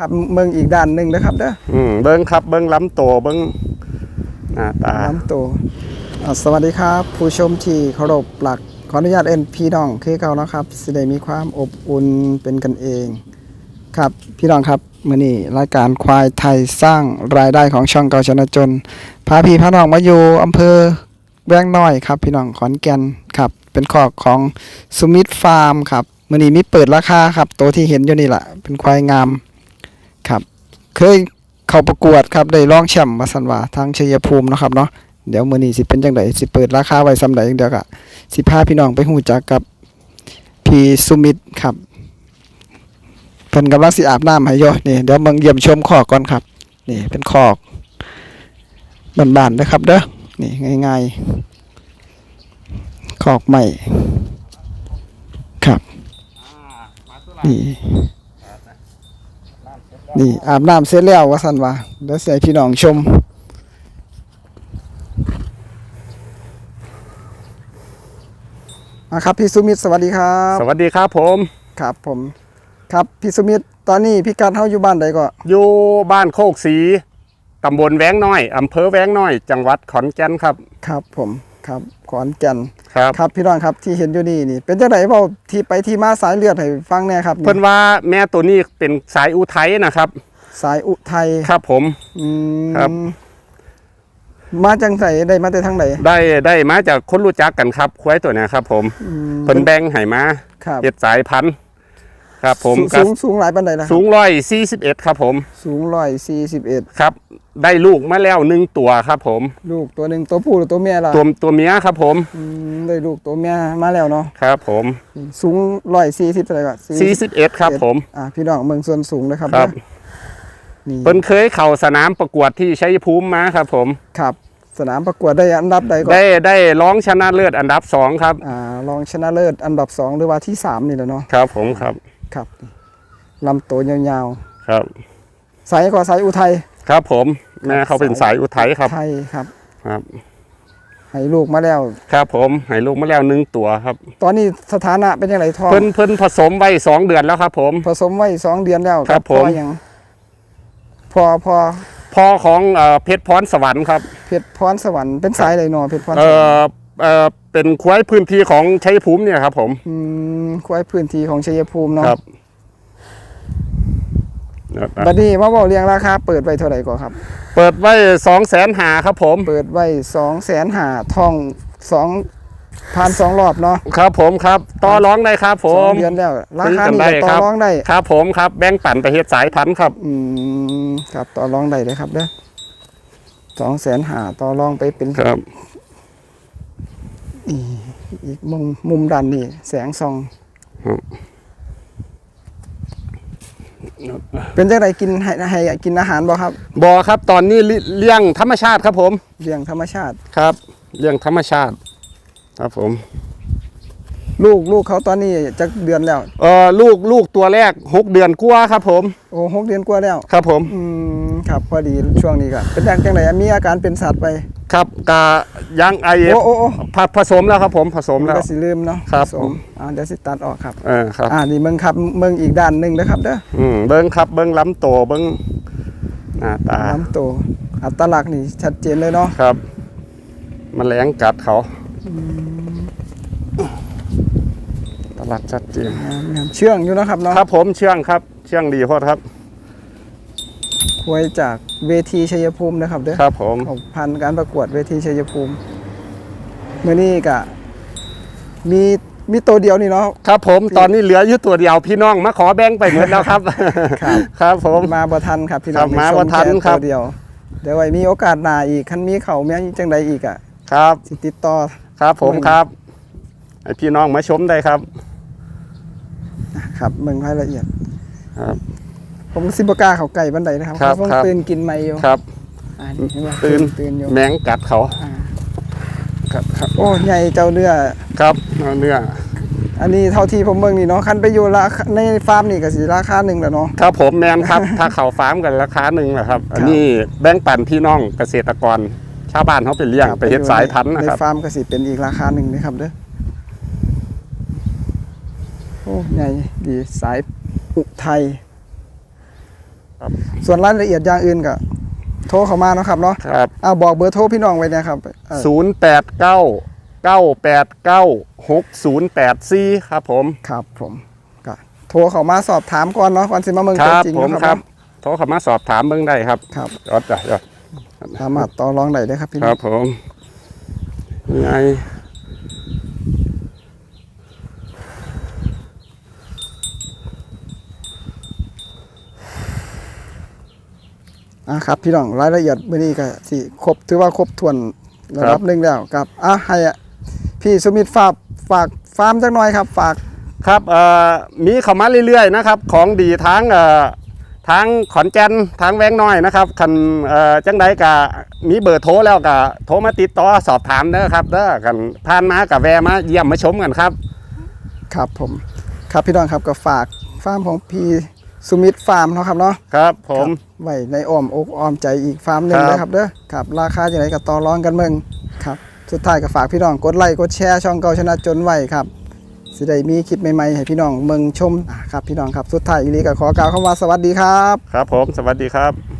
ครับเมืองอีกด้านหนึ่งนะครับเด้ออืมเบิ้งครับเบิ้งล้ำโตเบิ้งหน้าตาน้ำตัวอ่าสวัสดีครับ ผู้ชมที่เคารพหลักขออนุญาตเอ็นพี่น้องคือเก่านะครับสิได้มีความอบอุ่นเป็นกันเอง ครับพี่น้องครับมื่อนี้รายการควายไทยสร้างรายได้ของช่องเก่าชนะจนพาพี่พาน้องมาอยู่อำเภอแวงน้อยครับ พี่น้องขอนแก่นครับ เป็นขอกของสุมิตฟาร์มครับมื่อนี้มีเปิดราคาครับตัวที่เห็นอยู่นี่แหละเป็นควายงาม ครับ เคยเข้าประกวดครับได้รองแชมป์มาสันวาทางชัยภูมินะครับเนาะเดี๋ยวมื่อนี้สิเป็นจังไดสิเปิดราคาไว้สำใดเดียวก็สิพาพี่น้องไปหูจักกับพี่สุมิตครับเพิ่นกำลังสิอาบน้ำให้โยนี่เดี๋ยวเบิ่งเยี่ยมชมขอกก่อนครับ นี่เป็นขอกบานๆนะครับเด้อนี่ง่ายๆขอกใหม่ครับ นี่ นี่อาบน้ำเสร็จแล้วว่าสันว่าเดี๋ยวเสียพี่น้องชม มาครับพี่สุมิตรสวัสดีครับสวัสดีครับผมครับผม ครับพี่สุมิตรตอนนี้พี่การเฮาอยู่บ้านใดก็อยู่บ้านโคกสีตำบลแวงน้อยอำเภอแวงน้อย จังหวัดขอนแก่นครับ ครับผมครับขอนแก่น ครับครับพี่น้องครับที่เห็นอยู่นี่นี่เป็นจังไดเว้าที่ไปที่มาสายเลือดให้ฟังแหน่ครับเพิ่นว่าแม่ตัวนี้เป็นสายอุทัยนะครับ สายอุทัยครับผมอืมครับ มาจังไสได้มาแต่ทางไหนได้ได้มาจากคนรู้จักกันครับควายตัวเนี้ครับ ผมอืมเพิ่นแบ่งให้มาครับเฮ็ดสายพันธุ์ครับ ผมสูงก็สูงสูงหลายปานใดล่ะครับสูงร้อยสี่สิบเอ็ดครับ ผม สูงร้อยสี่สิบเอ็ดครับ ได้ลูกมาแล้วหนึ่งตัวครับ ผม ลูกตัวหนึ่งตัวผู้หรือตัวเมียล่ะตัวตัวเมียครับ ผมอืมได้ลูกตัวเมียมาแล้วเนาะครับ ผมสูงร้อยสี่สิบเท่าไหร่ก่อนสี่สิบเอ็ดครับ ผมอ่าพี่น้องเมืองส่วนสูงนะครับครับนะนี่เพิ่นเคยเข่าสนามประกวดที่ชัยภูมิมาครับ ผมครับ สนามประกวดได้อันดับใดก่อนได้ได้ร้องชนะเลิศอันดับสองครับอ่ารองชนะเลิศอันดับสองหรือว่าที่สามนี่แหละเนาะครับ ผมครับครับลำตัวยาวครับๆสายก่อสายอุทัยครับผม แม่เขาเป็นสายอุทัยครับไทยครับครับให้ลูกมาแล้ว ครับผมให้ลูกมาแล้วหนึ่งตัวครับ ตอนนี้สถานะเป็นยังไงทองเพิ่นเพิ่นผสมไว้สองเดือนแล้วครับ ผม ผสมไว้สองเดือนแล้วครับพ่อผมยังพอพอพ่อของเอ่อเพชรพรสวรรค์ครับเพชรพรสวรรค์เป็นสายใดเนอเพชรพรสเอ่วรรค์อเอ่อเป็นควายพื้นที่ของชัยภูมิเนี่ยครับ ผมอืมควายพื้นที่ของชัยภูมิเนาะครับ บัดนี้มาบอกเรียงราคาเปิดไว้เท่าไหร่ก่อนครับ เปิดไว้สองแสนหาครับผม เปิดไว้สองแสนหาทองสองพันสองรอบเนาะครับผมครับต่อร้องได้ครับผสองมเดือนแล้วราคาซื้อกันนี้ได้ก็ต่อครับรองได้ครับผมครับแบ่งปันไปเฮ็ดสายพันธุ์ครับอืมครับต่อรองได้เลยครับเด้อสองแสนหาต่อรองไปเป็นครับ อีกมุมมุมดันนี่แสงส่อง ครับ เป็นจังไดกินให้ให้กินอาหารบ่ครับบอครับตอนนี้ลิเลี้ยงธรรมชาติครับผมเลี้ยงธรรมชาติครับเลี้ยงธรรมชาติ ครับผม ลูกลูกเขาตอนนี้จะเดือนแล้วเอ่อลูกลูกตัวแรกหกเดือนกว่าครับ ผมโอ้หกเดือนกว่าแล้ว ครับผมอืมครับพอดีช่วงนี้ก็เป็นจังจังไดมีอาการเป็นสัตว์ไป ครับกายังไอโอ้โอ้โอ้ผผสมแล้วครับผมผสมผมแล้ว ก็สิลืมเนาะครับผสมอ่าเดี๋ยวสิตัดออกครับ เออครับอ่านี่เมืองครับเมืองอีกด้านหนึ่งนะครับเด้ออืมเบิ้งครับเบิ้งล้ำโตเบิ้งหน้าตาลำตัวอัตลักษณ์นี่ชัดเจนเลยเนาะครับมแมลงกัดเขาตลาดชัดเจนงามงามเชื่องอยู่เนาะครับเนาะครับผมเชื่องครับ เชื่องดีโคตรครับ ควยจากเวทีชัยภูมินะครับเด้อครับผมของพันการประกวดเวทีชัยภูมิเมื่อนี้ก็มีมีตัวเดียวนี่เนาะครับผมตอนนี้เหลืออยู่ตัวเดียวพี่น้องมาขอแบ่งไปหมดแล้วครับ ครับครับผมมาบ่ทันครับพี่น้ครัองบมาบ่ทันได้ชแครับตัวเดียวเดี๋ยวไว้มีโอกาสหน้าอีกคันมีเขาแม่จังใดอีกอะครับสิติดต่อครับผมครับให้พี่น้องมาชมได้ครับ ครับเมืองรายละเอียดครับ ผมสิบกล้าเขาไก่บันไดนะครับครับเขาต้องครับ ตื่นกินไม่อยู่ครับ อ่านี่เห็นไหมตื่นตื่นอยู่แมงกัดเขาอ่าครับครับโอ้ใหญ่เจ้าเนื้อ ครับเอาเนื้ออันนี้เท่าที่ผมเบิ่งนี่เนาะคันไปอยู่ราคาในฟาร์มนี่ก็สิราคาหนึ่งแหละเนาะ ครับผมแมนครับ ถ้าเขาฟาร์มกันราคาหนึ่งแหละครับ อันนี้แบ่งปันพี่น้องเกษตรกร ชาวบ้านเขาไปเลี้ยงไปเฮ็ดสายพันธุ์นะครับ ในฟาร์มก็สิเป็นอีกราคาหนึ่งนะครับเด้อ โอ้ใหญ่ดีสายอุทัย ครับส่วนรายละเอียดอย่างอื่นก็โทรเข้ามาเนาะครับเนาะครับเอาบอกเบอร์โทรพี่น้องไว้นะครับเอ่อศูนย์แปดเก้าเก้าแปดเก้าหกศูนย์แปดสี่ครับผม ครับผมก็โทรเข้ามาสอบถามก่อนเนาะก่อนสิมาเมืองคตัวรับจริงผมเนาะคครัรับบโทรเข้ามาสอบถามเบิ่งได้ครับครับ ยอดจ้ะยอดสามารถต่อรองได้เลยครับพี่คน้รัอบงผมยังไง อะครับ พี่น้องรายละเอียดมื้อนี้ก็สิครบถือว่าครบถ้วนระดับหนึ่งแล้วครับอะให้อะพี่สุมิตรฝากฝากฟาร์มจักหน่อยครับ ฝากครับเอ่อมีเข้ามาเรื่อยๆนะครับ ของดีทั้งเอ่อทั้งขอนแก่นทั้งแวงน้อยนะครับคันเอ่อจังใดก็มีเบอร์โทรแล้วก็โทรมาติดต่อสอบถามเด้อครับเด้อกันผ่านมากับแวะมาเยี่ยมมาชมกันครับ ครับผม ครับพี่น้องครับก็ฝากฟาร์มของพี่ สุมิตรฟาร์มเนาะครับเนาะครับผมไว้ในอ้อมอกอ้อมใจอีกฟาร์มหนึ่งครับนะครับเด้อครับราคาอย่างไรก็ต่อรองกันเมืองครับสุดท้ายก็ฝากพี่น้องกดไลค์กดแชร์ช่องเก่าชนะจนไว้ครับสิได้มีคลิปใหม่ๆให้พี่น้องเมืองชมอะครับพี่น้องครับสุดท้ายอีลีก็ขอกล่าวคำว่าสวัสดีครับ ครับผมสวัสดีครับ